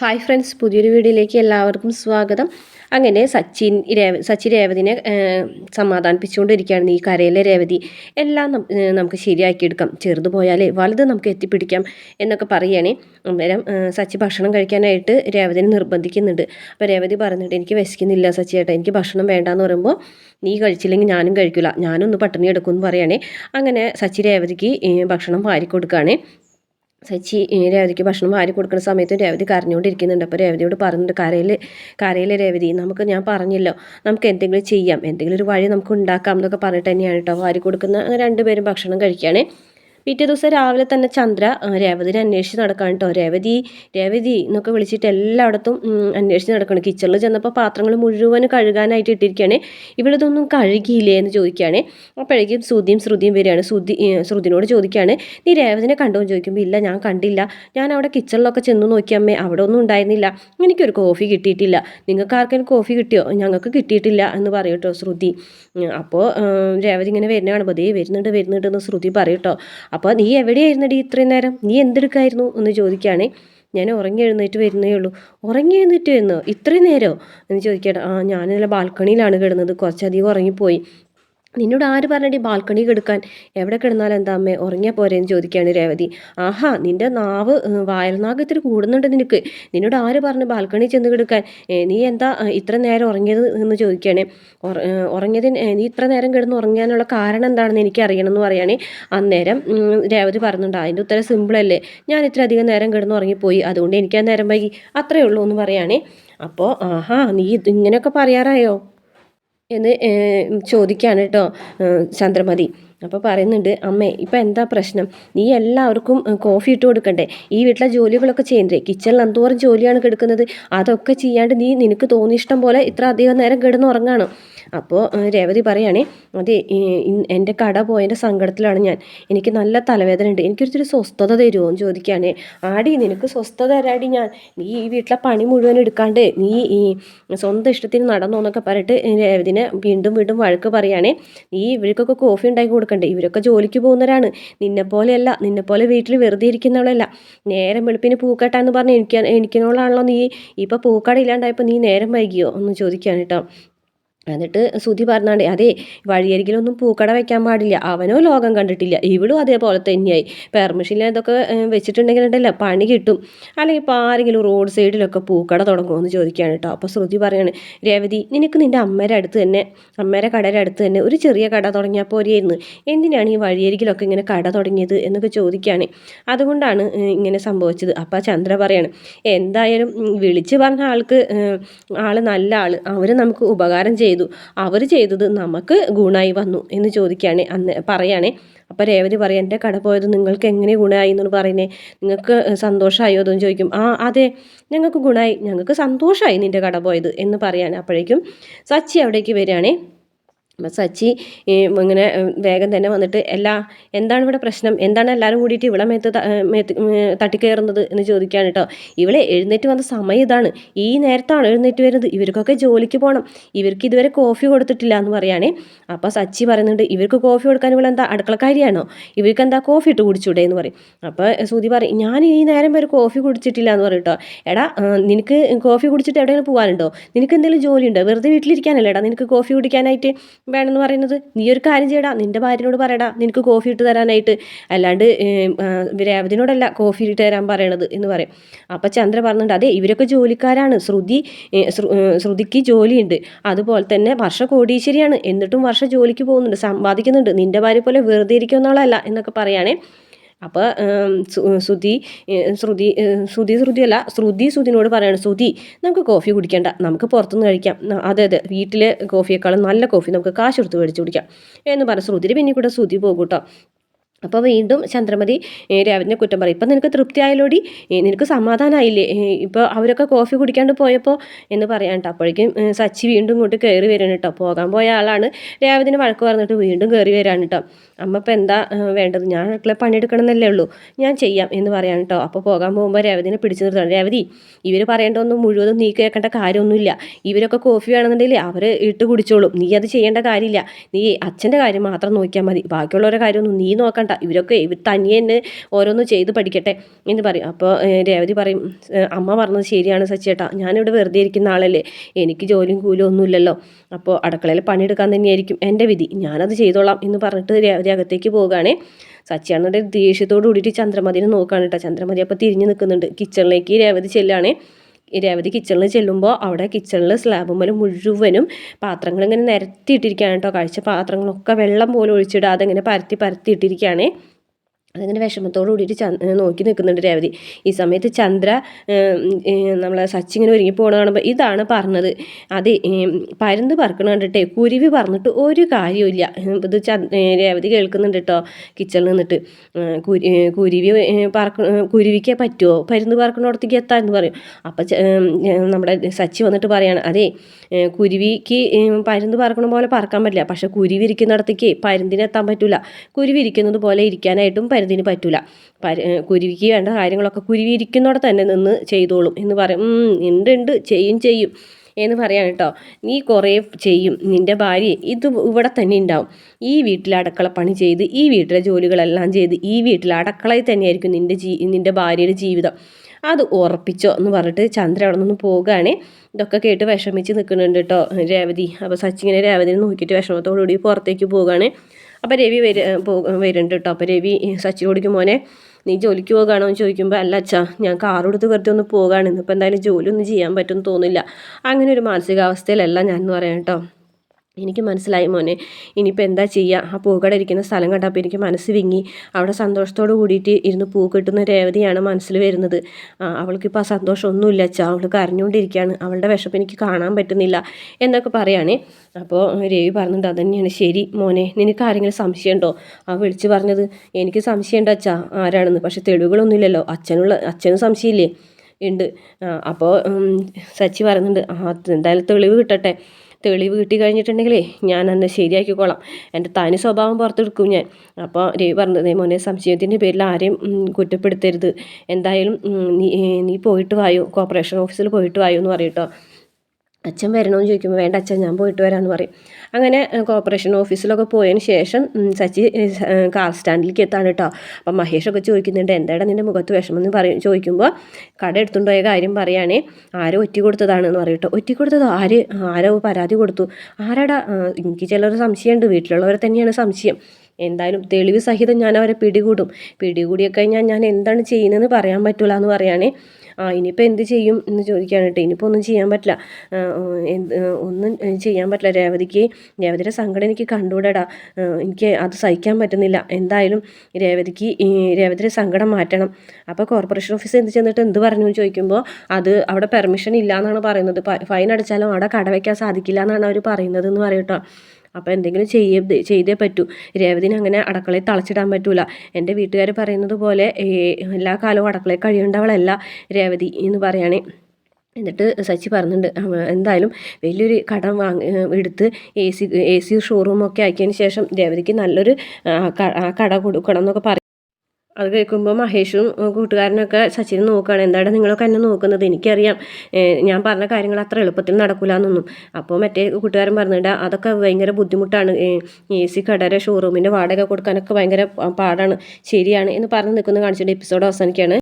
Hi friends പുതിയൊരു വീഡിയോയിലേക്ക് എല്ലാവർക്കും സ്വാഗതം. അങ്ങനെ സച്ചിൻ രേവ സച്ചി രേവതിനെ സമാധാനിപ്പിച്ചുകൊണ്ടിരിക്കുകയാണ് ഈ കരയിലെ രേവതി എല്ലാം നമുക്ക് ശരിയാക്കിയെടുക്കാം. ചെറുത് പോയാലേ വലുത് നമുക്ക് എത്തിപ്പിടിക്കാം എന്നൊക്കെ പറയുകയാണേ. അന്നേരം സച്ചി ഭക്ഷണം കഴിക്കാനായിട്ട് രേവതിനെ നിർബന്ധിക്കുന്നുണ്ട്. അപ്പോൾ രേവതി പറഞ്ഞിട്ട് എനിക്ക് വിശക്കുന്നില്ല സച്ചി ചേട്ടാ എനിക്ക് ഭക്ഷണം വേണ്ടാന്ന് പറയുമ്പോൾ നീ കഴിച്ചില്ലെങ്കിൽ ഞാനും കഴിക്കില്ല ഞാനൊന്ന് പട്ടിണി എടുക്കുമെന്ന് പറയുകയാണേ അങ്ങനെ സച്ചി രേവതിക്ക് ഭക്ഷണം വാരി സച്ചി രേവതിക്ക് ഭക്ഷണം വാരി കൊടുക്കുന്ന സമയത്ത് രേവതി കരഞ്ഞുകൊണ്ടിരിക്കുന്നുണ്ട്. അപ്പോൾ രേവതിയോട് പറഞ്ഞിട്ട് കരയിൽ കരയിലെ രേവതി നമുക്ക് ഞാൻ പറഞ്ഞല്ലോ നമുക്ക് എന്തെങ്കിലും ചെയ്യാം എന്തെങ്കിലും ഒരു വഴി നമുക്ക് ഉണ്ടാക്കാം എന്നൊക്കെ പറഞ്ഞിട്ട് തന്നെയാണ് കേട്ടോ വാരി കൊടുക്കുന്ന രണ്ടുപേരും ഭക്ഷണം കഴിക്കുകയാണേ. പിറ്റേ ദിവസം രാവിലെ തന്നെ ചന്ദ്ര രേവതിനെ അന്വേഷിച്ച് നടക്കാൻ കേട്ടോ രേവതി രേവതി എന്നൊക്കെ വിളിച്ചിട്ട് എല്ലായിടത്തും അന്വേഷിച്ച് നടക്കണം. കിച്ചണിൽ ചെന്നപ്പോൾ പാത്രങ്ങൾ മുഴുവൻ കഴുകാനായിട്ട് ഇട്ടിരിക്കുകയാണ്. ഇവളിതൊന്നും കഴുകിയില്ലേ എന്ന് ചോദിക്കുകയാണ്. അപ്പോഴേക്കും ശ്രുതിയും ശ്രുതിയും വരികയാണ്. ശ്രുതി ശ്രുതിനോട് ചോദിക്കുകയാണ് നീ രേവതിനെ കണ്ടോ? എന്ന് ചോദിക്കുമ്പോൾ ഇല്ല ഞാൻ കണ്ടില്ല. ഞാൻ അവിടെ കിച്ചണിലൊക്കെ ചെന്ന് നോക്കിയമ്മേ അവിടെ ഒന്നും ഉണ്ടായിരുന്നില്ല. എനിക്കൊരു കോഫി കിട്ടിയിട്ടില്ല. നിങ്ങൾക്ക് ആർക്കെങ്കിലും കോഫി കിട്ടിയോ? ഞങ്ങൾക്ക് കിട്ടിയിട്ടില്ല എന്ന് പറയും കേട്ടോ ശ്രുതി. അപ്പോൾ രേവതി ഇങ്ങനെ വരുന്ന കാണുമ്പോൾ ദേ വരുന്നുണ്ട് വരുന്നുണ്ട് എന്ന് ശ്രുതി പറയും കേട്ടോ അപ്പോൾ നീ എവിടെയായിരുന്നടി ഇത്രയും നേരം? നീ എന്തെടുക്കായിരുന്നു? എന്ന് ചോദിക്കുകയാണേ. ഞാൻ ഉറങ്ങി എഴുന്നേറ്റ് വരുന്നേ ഉള്ളൂ. ഉറങ്ങി എഴുന്നേറ്റ് വരുന്നോ? ഇത്രയും നേരമോ എന്ന് ചോദിക്കട്ടെ ആ ഞാൻ നല്ല ബാൽക്കണിയിലാണ് കിടന്നത്. കുറച്ചധികം ഉറങ്ങിപ്പോയി. നിന്നോട് ആര് പറഞ്ഞടി ബാൽക്കണി കിടക്കാൻ? എവിടെ കിടന്നാൽ എന്താ അമ്മേ? ഉറങ്ങിയാൽ പോരേന്ന് ചോദിക്കുകയാണ് രേവതി. ആഹാ നിന്റെ നാവ് വായൽനാഗ് ഇത്തിരി കൂടുന്നുണ്ട് നിനക്ക്. നിന്നോട് ആര് പറഞ്ഞു ബാൽക്കണി ചെന്ന് കിടക്കാൻ? നീ എന്താ ഇത്ര നേരം ഉറങ്ങിയത് എന്ന് ചോദിക്കുകയാണ്. ഉറങ്ങിയതിന് നീ ഇത്ര നേരം കിടന്ന് ഉറങ്ങാനുള്ള കാരണം എന്താണെന്ന് എനിക്ക് അറിയണം എന്ന് പറയുകയാണ്. അന്നേരം രേവതി പറഞ്ഞിട്ടുണ്ട്. അതിന്റെ ഉത്തരം സിമ്പിളല്ലേ ഞാൻ ഇത്ര അധികം നേരം കിടന്ന് ഉറങ്ങിപ്പോയി. അതുകൊണ്ട് എനിക്ക് ആ നേരം വൈകി. അത്രയേ ഉള്ളൂ എന്ന് പറയുകയാണ്. അപ്പോൾ ആഹാ നീ ഇങ്ങനെയൊക്കെ പറയാറായോ? എന്ന് ചോദിക്കുകയാണ് കേട്ടോ ചന്ദ്രമതി. അപ്പോൾ പറയുന്നുണ്ട് അമ്മേ ഇപ്പം എന്താ പ്രശ്നം? നീ എല്ലാവർക്കും കോഫി ഇട്ട് കൊടുക്കണ്ടേ? ഈ വീട്ടിലെ ജോലികളൊക്കെ ചെയ്യണ്ടേ? കിച്ചണിൽ എന്തോരം ജോലിയാണ് കിടക്കുന്നത്? അതൊക്കെ ചെയ്യാണ്ട് നീ നിനക്ക് തോന്നി ഇഷ്ടം പോലെ ഇത്ര അധികം നേരം കിടന്നുറങ്ങാണ് അപ്പോൾ രേവതി പറയുകയാണേ അതെ എന്റെ കട പോയതിന്റെ സങ്കടത്തിലാണ് ഞാൻ. എനിക്ക് നല്ല തലവേദന ഉണ്ട് എനിക്കൊരിച്ചിരി സ്വസ്ഥത തരുമോ? എന്ന് ചോദിക്കുകയാണേ ആടി നിനക്ക് സ്വസ്ഥത തരാടി ഞാൻ. നീ ഈ വീട്ടിലെ പണി മുഴുവൻ എടുക്കാണ്ട് നീ ഈ സ്വന്തം ഇഷ്ടത്തിന് നടന്നോന്നൊക്കെ പറഞ്ഞിട്ട് രേവതിനെ വീണ്ടും വീണ്ടും വഴക്ക് പറയുകയാണേ നീ ഇവർക്കൊക്കെ കോഫി ഉണ്ടാക്കി കൊടുക്കണ്ടേ ഇവരൊക്കെ ജോലിക്ക് പോകുന്നവരാണ്. നിന്നെ പോലെയല്ല നിന്നെ പോലെ വീട്ടിൽ വെറുതെ ഇരിക്കുന്നവളല്ല. നേരം വെളുപ്പിന് പൂക്കട്ടാന്ന് പറഞ്ഞ് എനിക്ക് എനിക്കുന്നവളാണല്ലോ നീ ഇപ്പോൾ പൂക്കട ഇല്ലാണ്ടായപ്പോൾ നീ നേരം വൈകിയോ? ഒന്ന് ചോദിക്കാൻ കേട്ടോ. എന്നിട്ട് സുധി പറഞ്ഞാണ്ട് അതെ വഴിയരികിലൊന്നും പൂക്കട വെക്കാൻ പാടില്ല. അവനോ ലോകം കണ്ടിട്ടില്ല. ഇവളും അതേപോലെ തന്നെയായി. പെർമിഷനിൽ ഇതൊക്കെ ഉണ്ടല്ലോ പണി കിട്ടും. അല്ലെങ്കിൽ ഇപ്പോൾ ആരെങ്കിലും റോഡ് സൈഡിലൊക്കെ പൂക്കട തുടങ്ങുമെന്ന് ചോദിക്കുകയാണ് കേട്ടോ അപ്പോൾ ശ്രുതി പറയാണ് രേവതി നിനക്ക് നിന്റെ അമ്മയുടെ അടുത്ത് തന്നെ അമ്മയുടെ കടയുടെ അടുത്ത് തന്നെ ഒരു ചെറിയ കട തുടങ്ങിയാൽ പോരെയായിരുന്നു എന്തിനാണ് ഈ വഴിയരികിലൊക്കെ ഇങ്ങനെ കട തുടങ്ങിയത്? എന്നൊക്കെ ചോദിക്കുകയാണ് അതുകൊണ്ടാണ് ഇങ്ങനെ സംഭവിച്ചത്. അപ്പോൾ ചന്ദ്ര പറയാണ് എന്തായാലും വിളിച്ച് പറഞ്ഞ ആൾക്ക് ആൾ നല്ല ആൾ അവർ നമുക്ക് ഉപകാരം ചെയ്തു. അവർ ചെയ്തത് നമുക്ക് ഗുണമായി വന്നു എന്ന് ചോദിക്കുകയാണ് അന്ന് പറയുകയാണേ അപ്പോൾ രേവതി പറയാം എന്റെ കട പോയത് നിങ്ങൾക്ക് എങ്ങനെ ഗുണമായി എന്ന് പറയുന്നേ നിങ്ങൾക്ക് സന്തോഷമായോ എന്ന് ചോദിക്കും. ആ അതെ ഞങ്ങൾക്ക് ഗുണമായി ഞങ്ങൾക്ക് സന്തോഷമായി നിന്റെ കട പോയത് എന്ന് പറയാണ്. അപ്പോഴേക്കും സച്ചി അവിടേക്ക് വരികയാണേ. സച്ചി ഇങ്ങനെ വേഗം തന്നെ വന്നിട്ട് എല്ലാ എന്താണ് ഇവിടെ പ്രശ്നം? എന്താണ് എല്ലാവരും കൂടിയിട്ട് ഇവിടെ മേത്ത് തട്ടിക്കയറുന്നത് എന്ന് ചോദിക്കുകയാണ് കേട്ടോ ഇവളെ എഴുന്നേറ്റ് വന്ന സമയം ഇതാണ്. ഈ നേരത്താണ് എഴുന്നേറ്റ് വരുന്നത്. ഇവർക്കൊക്കെ ജോലിക്ക് പോകണം ഇവർക്ക് ഇതുവരെ കോഫി കൊടുത്തിട്ടില്ല എന്ന് പറയുകയാണേ അപ്പോൾ സച്ചി പറയുന്നുണ്ട് ഇവർക്ക് കോഫി കൊടുക്കാൻ എന്താ അടുക്കളക്കാരിയാണോ? ഇവർക്ക് എന്താ കോഫി ഇട്ട് കുടിച്ചൂടെ? എന്ന് പറയും. അപ്പോൾ സൂതി പറയും ഞാൻ ഈ നേരം വരെ കോഫി കുടിച്ചിട്ടില്ല എന്ന് പറയും കേട്ടോ എടാ നിനക്ക് കോഫി കുടിച്ചിട്ട് എവിടെയെങ്കിലും പോകാനുണ്ടോ? നിനക്ക് എന്തെങ്കിലും ജോലിയുണ്ടോ? വെറുതെ വീട്ടിലിരിക്കാനല്ലേ എടാ നിനക്ക് കോഫി കുടിക്കാനായിട്ട് വേണമെന്ന് പറയുന്നത്. നീ ഒരു കാര്യം ചെയ്യടാ നിന്റെ ഭാര്യനോട് പറയടാ നിനക്ക് കോഫി ഇട്ട് തരാനായിട്ട്. അല്ലാണ്ട് രേവതിനോടല്ല കോഫി ഇട്ട് തരാൻ പറയണത് എന്ന് പറയും. അപ്പോൾ ചന്ദ്ര പറഞ്ഞിട്ടുണ്ട് അതെ ഇവരൊക്കെ ജോലിക്കാരാണ്. ശ്രുതി ശ്രുതിക്ക് ജോലിയുണ്ട്. അതുപോലെ തന്നെ വർഷ കോടീശ്വരിയാണ്. എന്നിട്ടും വർഷ ജോലിക്ക് പോകുന്നുണ്ട് സമ്പാദിക്കുന്നുണ്ട്. നിന്റെ ഭാര്യ പോലെ വെറുതെ ഇരിക്കുന്നവളല്ല എന്നൊക്കെ പറയുകയാണേ അപ്പോൾ ശ്രുതി ശ്രുതി ശ്രുതി ശ്രുതി ശ്രുതിയല്ല ശ്രുതി ശ്രുതിനോട് പറയാണ് ശ്രുതി നമുക്ക് കോഫി കുടിക്കേണ്ട നമുക്ക് പുറത്തുനിന്ന് കഴിക്കാം. അതെ അതെ വീട്ടിലെ കോഫിയേക്കാളും നല്ല കോഫി നമുക്ക് കാശ് കൊടുത്ത് മേടിച്ച് കുടിക്കാം. എന്ന് പറഞ്ഞ ശ്രുതിയുടെ പിന്നെ കൂടെ ശ്രുതി പോകും കേട്ടോ. അപ്പോൾ വീണ്ടും ചന്ദ്രമതി രാവിലെ കുറ്റം പറയും. ഇപ്പം നിനക്ക് തൃപ്തിയായാലോടി നിനക്ക് സമാധാനമായില്ലേ ഇപ്പോൾ അവരൊക്കെ കോഫി കുടിക്കാണ്ട് പോയപ്പോൾ എന്ന് പറയാൻ കേട്ടോ അപ്പോഴേക്കും സച്ചി വീണ്ടും ഇങ്ങോട്ട് കയറി വരാണ് കേട്ടോ പോകാൻ പോയ ആളാണ്. രാവിലെ വഴക്ക് പറഞ്ഞിട്ട് വീണ്ടും കയറി വരാണ് കേട്ടോ അമ്മ ഇപ്പം എന്താ വേണ്ടത്? ഞാൻ അടുക്കള പണിയെടുക്കണം എന്നല്ലേ ഉള്ളൂ. ഞാൻ ചെയ്യാം എന്ന് പറയാൻ കേട്ടോ അപ്പോൾ പോകാൻ പോകുമ്പോൾ രേവതിനെ പിടിച്ചു നിർത്തണം രേവതി ഇവർ പറയേണ്ടതൊന്നും മുഴുവനും നീ കേൾക്കേണ്ട കാര്യമൊന്നുമില്ല. ഇവരൊക്കെ കോഫി വേണമെന്നുണ്ടെങ്കിൽ അവർ ഇട്ട് കുടിച്ചോളും. നീ അത് ചെയ്യേണ്ട കാര്യമില്ല. നീ അച്ഛന്റെ കാര്യം മാത്രം നോക്കിയാൽ മതി. ബാക്കിയുള്ളവരുടെ കാര്യമൊന്നും നീ നോക്കണ്ട. വേണ്ട. ഇവരൊക്കെ ഇവർ തനിയെ തന്നെ ഓരോന്ന് ചെയ്ത് പഠിക്കട്ടെ എന്ന് പറയും. അപ്പോൾ രേവതി പറയും അമ്മ പറഞ്ഞത് ശരിയാണ് സച്ചേട്ടാ ഞാനിവിടെ വെറുതെ ഇരിക്കുന്ന ആളല്ലേ. എനിക്ക് ജോലിയും കൂലും ഒന്നുമില്ലല്ലോ. അപ്പോൾ അടുക്കളയിൽ പണിയെടുക്കാൻ തന്നെയായിരിക്കും എന്റെ വിധി. ഞാനത് ചെയ്തോളാം എന്ന് പറഞ്ഞിട്ട് രേവതി അകത്തേക്ക് പോവുകയാണേ. സച്ചിയാണെന്നുണ്ടെങ്കിൽ ദേഷ്യത്തോട് കൂടിയിട്ട് ചന്ദ്രമതിനെ നോക്കുകയാണ് കേട്ടോ. ചന്ദ്രമതി അപ്പോൾ തിരിഞ്ഞ് നിൽക്കുന്നുണ്ട്. കിച്ചണിലേക്ക് രേവതി ചെല്ലാണ്. രേവതി കിച്ചണിൽ ചെല്ലുമ്പോൾ അവിടെ കിച്ചണിൽ സ്ലാബുമ്മൽ മുഴുവനും പാത്രങ്ങൾ ഇങ്ങനെ നിരത്തിയിട്ടിരിക്കുകയാണ് കേട്ടോ കഴിച്ച പാത്രങ്ങളൊക്കെ വെള്ളം പോലും ഒഴിച്ചിടാതെ ഇങ്ങനെ പരത്തി പരത്തിയിട്ടിരിക്കുകയാണ് അതിങ്ങനെ വിഷമത്തോട് കൂടിയിട്ട് ചന്ദ് നോക്കി നിൽക്കുന്നുണ്ട് രേവതി. ഈ സമയത്ത് ചന്ദ്ര നമ്മളെ സച്ചി ഇങ്ങനെ ഒരുങ്ങി പോകണ കാണുമ്പോൾ ഇതാണ് പറഞ്ഞത്. അത് പരന്ന് പറക്കണ കണ്ടിട്ടേ കുരുവി പറഞ്ഞിട്ട് ഒരു കാര്യമില്ല ഇത് രേവതി കേൾക്കുന്നുണ്ട് കേട്ടോ കിച്ചണിൽ നിന്നിട്ട്. കുരുവി പറക്ക കുരുവിക്കേ പറ്റുമോ പരുന്ന് പറക്കണോടത്തേക്ക് എത്താൻ എന്ന് പറയും. അപ്പം നമ്മുടെ സച്ചി വന്നിട്ട് പറയാണ് അതെ കുരുവിക്ക് പരുന്ന് പറക്കണ പോലെ പറക്കാൻ പറ്റില്ല. പക്ഷെ കുരുവി ഇരിക്കുന്നിടത്തേക്ക് പരുന്തിനെത്താൻ പറ്റില്ല കുരുവി ഇരിക്കുന്നത് പോലെ ഇരിക്കാനായിട്ടും പരുന്തിന് പറ്റില്ല കുരുവിക്ക് വേണ്ട കാര്യങ്ങളൊക്കെ കുരുവി തന്നെ നിന്ന് ചെയ്തോളും എന്ന് പറയും. ഉണ്ട് ഉണ്ട് ചെയ്യും ചെയ്യും എന്ന് പറയാൻ കേട്ടോ. നീ കുറേ ചെയ്യും. നിന്റെ ഭാര്യ ഇത് ഇവിടെ തന്നെ ഉണ്ടാവും. ഈ വീട്ടിലെ അടുക്കള പണി ചെയ്ത് ഈ വീട്ടിലെ ജോലികളെല്ലാം ചെയ്ത് ഈ വീട്ടിലെ അടുക്കളയിൽ തന്നെയായിരിക്കും നിന്റെ ജീ നിന്റെ ഭാര്യയുടെ ജീവിതം. അത് ഉറപ്പിച്ചോ എന്ന് പറഞ്ഞിട്ട് ചന്ദ്ര അവിടെ നിന്ന് പോകുകയാണ് ഇതൊക്കെ കേട്ട് വിഷമിച്ച് നിൽക്കുന്നുണ്ട് കേട്ടോ രേവതി. അപ്പോൾ സച്ചിങ്ങനെ രേവതിനെ നോക്കിയിട്ട് വിഷമത്തോടു കൂടി പുറത്തേക്ക് പോവുകയാണ്. അപ്പോൾ രവി വര വരുന്നുണ്ട് കേട്ടോ അപ്പോൾ രവി സച്ചിനോടിക്കും മോനെ നീ ജോലിക്ക് പോകുകയാണോ എന്ന് ചോദിക്കുമ്പോൾ അല്ല അച്ഛാ ഞാൻ കാർ എടുത്ത് വെറുതെ ഒന്ന് പോകുകയാണ് ഇന്നിപ്പോൾ എന്തായാലും ജോലി ഒന്നും ചെയ്യാൻ പറ്റുമെന്ന് തോന്നില്ല അങ്ങനെ ഒരു മാനസികാവസ്ഥയിലല്ല ഞാൻ എന്ന് പറയാം കേട്ടോ എനിക്ക് മനസ്സിലായി മോനെ. ഇനിയിപ്പോൾ എന്താ ചെയ്യുക ആ പൂക്കട ഇരിക്കുന്ന സ്ഥലം കണ്ടപ്പോൾ എനിക്ക് മനസ്സ് വിങ്ങി. അവിടെ സന്തോഷത്തോട് കൂടിയിട്ട് ഇരുന്ന് പൂ കിട്ടുന്ന രേവതിയാണ് മനസ്സിൽ വരുന്നത്. അവൾക്കിപ്പോൾ ആ സന്തോഷമൊന്നുമില്ല. അച്ഛാ അവൾ കരഞ്ഞുകൊണ്ടിരിക്കുകയാണ്. അവളുടെ വിഷപ്പ് എനിക്ക് കാണാൻ പറ്റുന്നില്ല എന്നൊക്കെ പറയുകയാണേ അപ്പോൾ രവി പറഞ്ഞിട്ട് അതന്നെയാണ്. ശരി മോനെ നിനക്ക് ആരെങ്കിലും സംശയമുണ്ടോ? ആ വിളിച്ച് പറഞ്ഞത് എനിക്ക് സംശയമുണ്ട് അച്ഛാ ആരാണെന്ന്. പക്ഷേ തെളിവുകളൊന്നുമില്ലല്ലോ. അച്ഛനുള്ള അച്ഛനും സംശയമില്ലേ? ഉണ്ട്. അപ്പോൾ സച്ചി പറയുന്നുണ്ട് എന്തായാലും തെളിവ് കിട്ടട്ടെ. തെളിവ് കിട്ടി കഴിഞ്ഞിട്ടുണ്ടെങ്കിലേ ഞാൻ അന്ന് ശരിയാക്കിക്കോളാം. എന്റെ തനി സ്വഭാവം പുറത്തെടുക്കും ഞാൻ. അപ്പോൾ രവി പറഞ്ഞത് മോനെ സംശയത്തിന്റെ പേരിൽ ആരെയും കുറ്റപ്പെടുത്തരുത്. എന്തായാലും നീ നീ പോയിട്ട് വായോ? കോർപ്പറേഷൻ ഓഫീസിൽ പോയിട്ട് വായോ? എന്ന് പറയും കേട്ടോ. അച്ഛൻ വരണമെന്ന് ചോദിക്കുമ്പോൾ വേണ്ട അച്ഛൻ ഞാൻ പോയിട്ട് വരാമെന്ന് പറയും. അങ്ങനെ കോർപ്പറേഷൻ ഓഫീസിലൊക്കെ പോയതിന് ശേഷം സച്ചി കാർ സ്റ്റാൻഡിലേക്ക് എത്താണ് കേട്ടോ അപ്പം മഹേഷൊക്കെ ചോദിക്കുന്നുണ്ട് എന്താടാ നിന്റെ മുഖത്ത് വിഷമെന്ന് പറയും? ചോദിക്കുമ്പോൾ കട എടുത്തുകൊണ്ടുപോയ കാര്യം പറയുകയാണേ ആരോ ഒറ്റി കൊടുത്തതാണെന്ന് പറയും കേട്ടോ ഒറ്റി കൊടുത്തതോ? ആര്? ആരോ പരാതി കൊടുത്തു. ആരാടാ? എനിക്ക് ചിലർ സംശയമുണ്ട് വീട്ടിലുള്ളവരെ തന്നെയാണ് സംശയം. എന്തായാലും തെളിവ് സഹിതം ഞാൻ അവരെ പിടികൂടും. പിടികൂടിയൊക്കെ കഴിഞ്ഞാൽ ഞാൻ എന്താണ് ചെയ്യുന്നതെന്ന് പറയാൻ പറ്റില്ല എന്ന് പറയുകയാണേ ആ ഇനിയിപ്പോൾ എന്ത് ചെയ്യും എന്ന് ചോദിക്കുകയാണ് കേട്ടോ. ഇനിയിപ്പോൾ ഒന്നും ചെയ്യാൻ പറ്റില്ല. ഒന്നും ചെയ്യാൻ പറ്റില്ല രേവതിക്ക്. രേവതിയുടെ സങ്കടം എനിക്ക് കണ്ടുകൂടാ എനിക്ക് അത് സഹിക്കാൻ പറ്റുന്നില്ല. എന്തായാലും രേവതിക്ക് രേവതിയുടെ സങ്കടം മാറ്റണം. അപ്പോൾ കോർപ്പറേഷൻ ഓഫീസ് എന്ത് ചെന്നിട്ട് എന്ത് പറഞ്ഞു എന്ന് ചോദിക്കുമ്പോൾ അത് അവിടെ പെർമിഷൻ ഇല്ല എന്നാണ് പറയുന്നത് ഫൈൻ അടിച്ചാലും അവിടെ കട വയ്ക്കാൻ സാധിക്കില്ല എന്നാണ് അവർ പറയുന്നത് എന്ന് പറയട്ടോ അപ്പോൾ എന്തെങ്കിലും ചെയ്യേ ചെയ്തേ പറ്റൂ. രേവതിന് അങ്ങനെ അടുക്കളയിൽ തളച്ചിടാൻ പറ്റൂല. എന്റെ വീട്ടുകാർ പറയുന്നത് പോലെ എല്ലാ കാലവും അടുക്കളയിൽ കഴിയേണ്ടവളല്ല രേവതി എന്ന് പറയുകയാണെ എന്നിട്ട് സച്ചി പറഞ്ഞിട്ടുണ്ട് എന്തായാലും വലിയൊരു കടം വാങ്ങി എടുത്ത് എ സി എ സി ഷോറൂമൊക്കെ ആക്കിയതിന് ശേഷം രേവതിക്ക് നല്ലൊരു കട കൊടുക്കണം എന്നൊക്കെ അത് കേൾക്കുമ്പോൾ മഹേഷും കൂട്ടുകാരനൊക്കെ സച്ചിനെ നോക്കുകയാണ്. എന്താണ് നിങ്ങളൊക്കെ എന്നെ നോക്കുന്നത്? എനിക്കറിയാം. ഞാൻ പറഞ്ഞ കാര്യങ്ങൾ അത്ര എളുപ്പത്തിൽ നടക്കില്ല എന്നൊന്നും അപ്പോൾ മറ്റേ കൂട്ടുകാരൻ പറഞ്ഞിട്ട് അതൊക്കെ ഭയങ്കര ബുദ്ധിമുട്ടാണ്. എ സി കടര ഷോറൂമിന്റെ വാടക കൊടുക്കാനൊക്കെ ഭയങ്കര പാടാണ്. ശരിയാണ് എന്ന് പറഞ്ഞ് നിൽക്കുന്ന കാണിച്ചിട്ട് എപ്പിസോഡ് അവസാനിക്കുകയാണ്.